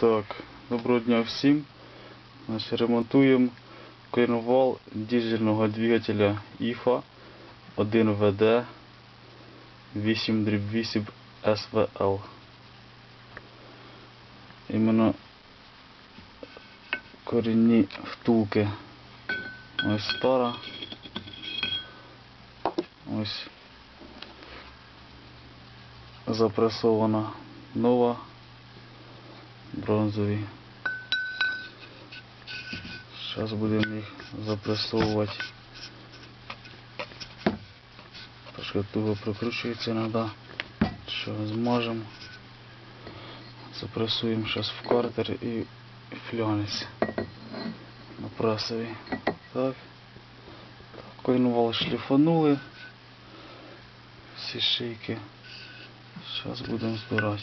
Так, доброго дня всім. Значить, ремонтуємо коленвал дизельного двигателя ІФА 1ВД 8 8 СВЛ. Іменно корінні втулки. Ось стара. Ось запресована нова бронзові. Зараз будемо їх запресовувати. Трошки туго прикручується треба. Що змажемо. Запресуємо зараз в картер і флянець на прасові. Так. Коінвал шліфанули. Всі шийки. Зараз будемо збирати.